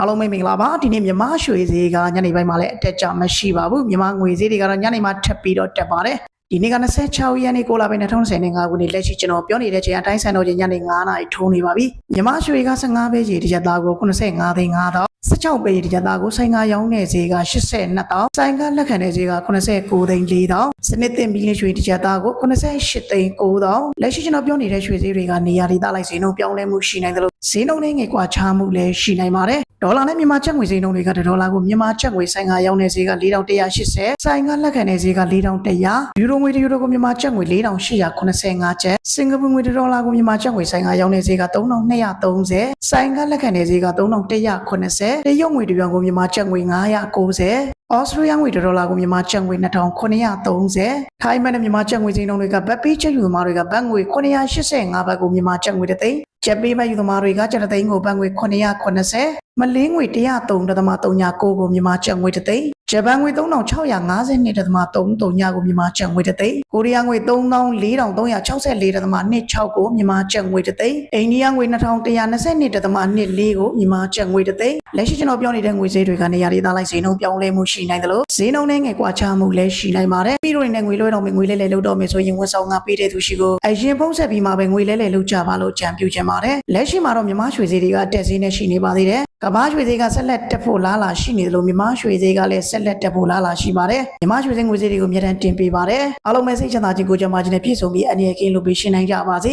အားလုံးပဲမင်္ဂလာပါဒီနေ့မြန်မာရွှေဈေးကညနေပိုင်းမှာလည်းအတက်ကြမရှိပါဘူးမြန်မာငွေဈေးတွေကတော့ညနေမှာထပ်ပြီးတော့တက်ပါတယ်ဒီနေ့က26ရက်နေ့6လပိုင်း2025ခုနှစ်လက်ရှိကျွန်တော်ပြောနေတဲ့ချိန်အတိုင်းဆန်တော့ချိန်ညနေ9နာရီထုံးနေပါပြီမြန်မာရွှေက15ပဲကြီးတစ်ရက်သားကို85သိန်း5တော့16ပဲကြီးတစ်ရက်သားကိုဆိုင်ကရောင်းတဲ့ဈေးက82တောင်ဆိုင်ကလက်ခံတဲ့ဈေးက89သိန်း4တောင်စနစ်တင်ပြီးလေးရွှေတစ်ရက်သားကို88သိန်း9တောင်လက်ရှိကျွန်တော်ပြောနေတဲ့ရွှေဈေးတွေကနေရာဒေသလိုက်ဈေးနှုန်းပြောင်းလဲမှုရှိနိုင်တယ်လို့ ဈေးနှုန်းတွေငယ်ကွာခြားမှုလည်းရှိနိုင်ပါတယ်ဒေါ်လာနဲ့မြန်မာကျပ်ငွေဈေးနှုန်းတွေကဒေါ်လာကိုမြန်မာကျပ်ငွေဆိုင်ကရောင်းတဲ့ဈေးက4180ဆိုင်ကလက်ခံတဲ့ဈေးက4100ယူရိုငွေတစ်ယူရိုကိုမြန်မာကျပ်ငွေ4885ကျပ်စင်ကာပူငွေတစ်ဒေါ်လာကိုမြန်မာကျပ်ငွေဆိုင်ကရောင်းတဲ့ဈေးက3230ဆိုင်ကလက်ခံတဲ့ဈေးက3180တရုတ်ငွေတစ်ပြောင်းကိုမြန်မာကျပ်ငွေ990 ဩစတြေးလျငွေတစ်ဒေါ်လာကိုမြန်မာကျပ်ငွေ2930ထိုင်းမန်နဲ့မြန်မာကျပ်ငွေဈေးနှုန်းတွေကဘတ်ပေးချက်ယူသမားတွေကဘတ်ငွေ985ဘတ်ကိုမြန်မာကျပ်ငွေတစ်သိန်းကျပ်ပေးမဲ့ယူသမားတွေကကျပ်တစ်သိန်းကိုဘတ်ငွေ980မလေးငွေ103.39ကိုမြန်မာကျပ်ငွေတစ်သိန်း ဂျပန်ငွေ3652.33ညကိုမြန်မာကျပ်ငွေတစ်သိန်းကိုရီးယားငွေ3464.26ကိုမြန်မာကျပ်ငွေတစ်သိန်းအိန္ဒိယငွေ2122.24ကိုမြန်မာကျပ်ငွေတစ်သိန်းလက်ရှိကျွန်တော်ပြောနေတဲ့ငွေဈေးတွေကနေရာဒေသလိုက်ဈေးနှုန်းပြောင်းလဲမှုရှိနိုင်တယ်လို့ဈေးနှုန်းနဲ့ငယ်ကွာခြားမှုလည်းရှိနိုင်ပါတယ်ပြီးတော့လည်းငွေလွှဲတော့မယ်ငွေလဲလဲလုပ်တော့မယ်ဆိုရင်ဝန်ဆောင်ကပေးတဲ့သူရှိကိုအရင်ဖုံးဆက်ပြီးမှပဲငွေလဲလဲလုပ်ကြပါလို့ကြံပြုချင်ပါတယ်လက်ရှိမှာတော့မြန်မာရွှေဈေးတွေကတက်ဈေးနဲ့ရှိနေပါသေးတယ် ကမ္ဘာရွှေဈေးကဆက်လက်တက်ဖို့လားလာရှိနေတယ်လို့မြန်မာရွှေဈေးကလည်းဆက်လက်တက်ဖို့လားလာရှိပါတယ်မြန်မာရွှေဈေးငွေဈေးတွေကိုအမြဲတမ်းတင်ပေးပါတယ်အားလုံးပဲစိတ်ချမ်းသာခြင်းကိုကြံပါခြင်းနဲ့ပြည့်စုံပြီးအနေရကင်းလို့ပေးရှင်းနိုင်ကြပါစေ